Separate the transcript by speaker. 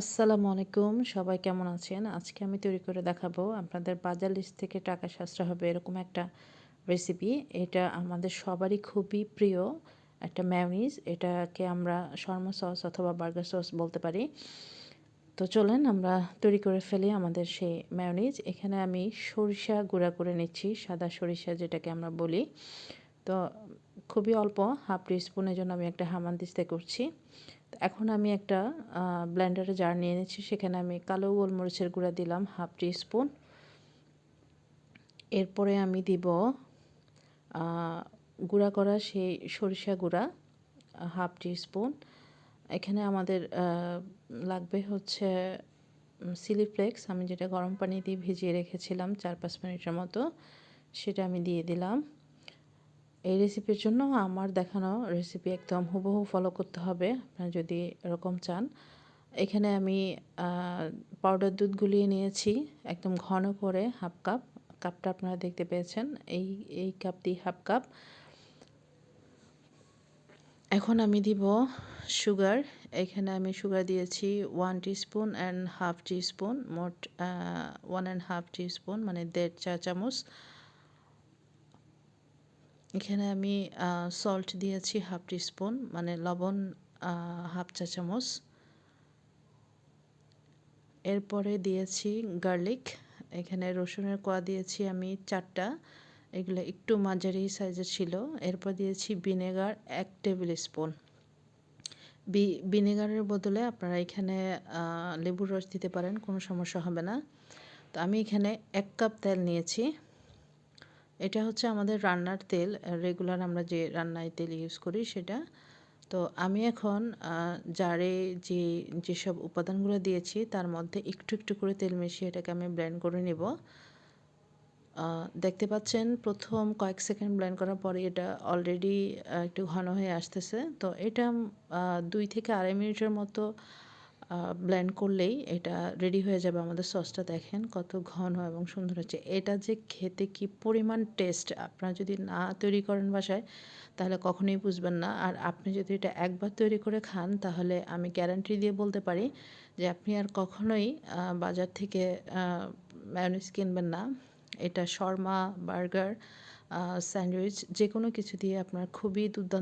Speaker 1: আসসালামু আলাইকুম। সবাই কেমন আছেন? আজকে আমি তৈরি করে দেখাবো আপনাদের বাজার লিস্ট থেকে টাকা সাশ্রয় হবে এরকম একটা রেসিপি এটা আমাদের সবারই খুবই প্রিয় একটা ম্যায়োনিজ এটাকে আমরা শর্মা সস অথবা বার্গার সস বলতে পারি। তো চলেন আমরা তৈরি করে ফেলি আমাদের সেই ম্যায়োনিজ এখানে আমি সরিষা গুঁড়া করে নিচ্ছি, সাদা সরিষা যেটাকে আমরা বলি। তো খুবই অল্প, হাফ টি স্পুনের জন্য আমি একটা হামানদিস্তে করছি। এখন আমি একটা ব্লেন্ডারে জার নিয়ে নিচ্ছি সেখানে আমি কালো গোলমরিচের গুঁড়া দিলাম হাফ টি স্পুন এরপরে আমি দিব গুঁড়া করা সেই সরিষা গুঁড়া হাফ টি স্পুন এখানে আমাদের লাগবে হচ্ছে সিলি ফ্লেক্স আমি যেটা গরম পানি দিয়ে ভিজিয়ে রেখেছিলাম চার পাঁচ মিনিটের মতো, সেটা আমি দিয়ে দিলাম। এই রেসিপির জন্য আমার দেখানো রেসিপি একদম হুবহু ফলো করতে হবে। আপনারা যদি এরকম চান, এখানে আমি পাউডার দুধ গুলিয়ে নিয়েছি, একদম ঘন করে হাফ কাপ কাপটা আপনারা দেখতে পেয়েছেন, এই এই কাপ দিয়ে হাফ কাপ এখন আমি দিব সুগার এখানে আমি সুগার দিয়েছি one spoon and half spoon মোট ওয়ান অ্যান্ড হাফ স্পুন মানে দেড় চা চামচ এখানে আমি সল্ট দিয়েছি হাফ স্পুন মানে লবণ হাফ চা চামচ। এরপরে দিয়েছি গার্লিক এখানে রসুনের কোয়া দিয়েছি আমি চারটা। এগুলো একটু মাঝারি সাইজের ছিল। এরপর দিয়েছি ভিনেগার এক টেবিল স্পুন ভিনেগারের বদলে আপনারা এখানে লেবুর রস দিতে পারেন, কোনো সমস্যা হবে না। তো আমি এখানে এক কাপ তেল নিয়েছি। এটা হচ্ছে আমাদের রান্নার তেল রেগুলার আমরা যে রান্নায় তেল ইউজ করি সেটা। তো আমি এখন জারে যে, যেসব উপাদানগুলো দিয়েছি তার মধ্যে একটু একটু করে তেল মিশিয়ে এটাকে আমি ব্লেন্ড করে নেব। দেখতে পাচ্ছেন প্রথম কয়েক সেকেন্ড ব্লেন্ড করার পরে এটা অলরেডি একটু ঘন হয়ে আসতেছে। তো এটা দুই থেকে আড়াই মিনিটের মতো ব্লেন্ড করলেই এটা রেডি হয়ে যাবে আমাদের সসটা দেখেন, কত ঘন এবং সুন্দর হচ্ছে। এটা যে খেতে কি পরিমাণ টেস্ট আপনারা যদি না তৈরি করেন বাসায়, তাহলে কখনোই বুঝবেন না। আর আপনি যদি এটা একবার তৈরি করে খান, তাহলে আমি গ্যারান্টি দিয়ে বলতে পারি যে আপনি আর কখনোই বাজার থেকে ম্যায়োনিজ কিনবেন না। এটা শর্মা, বার্গার স্যান্ডউইচ যে কোনো কিছু দিয়ে আপনার খুবই দুর্দান্ত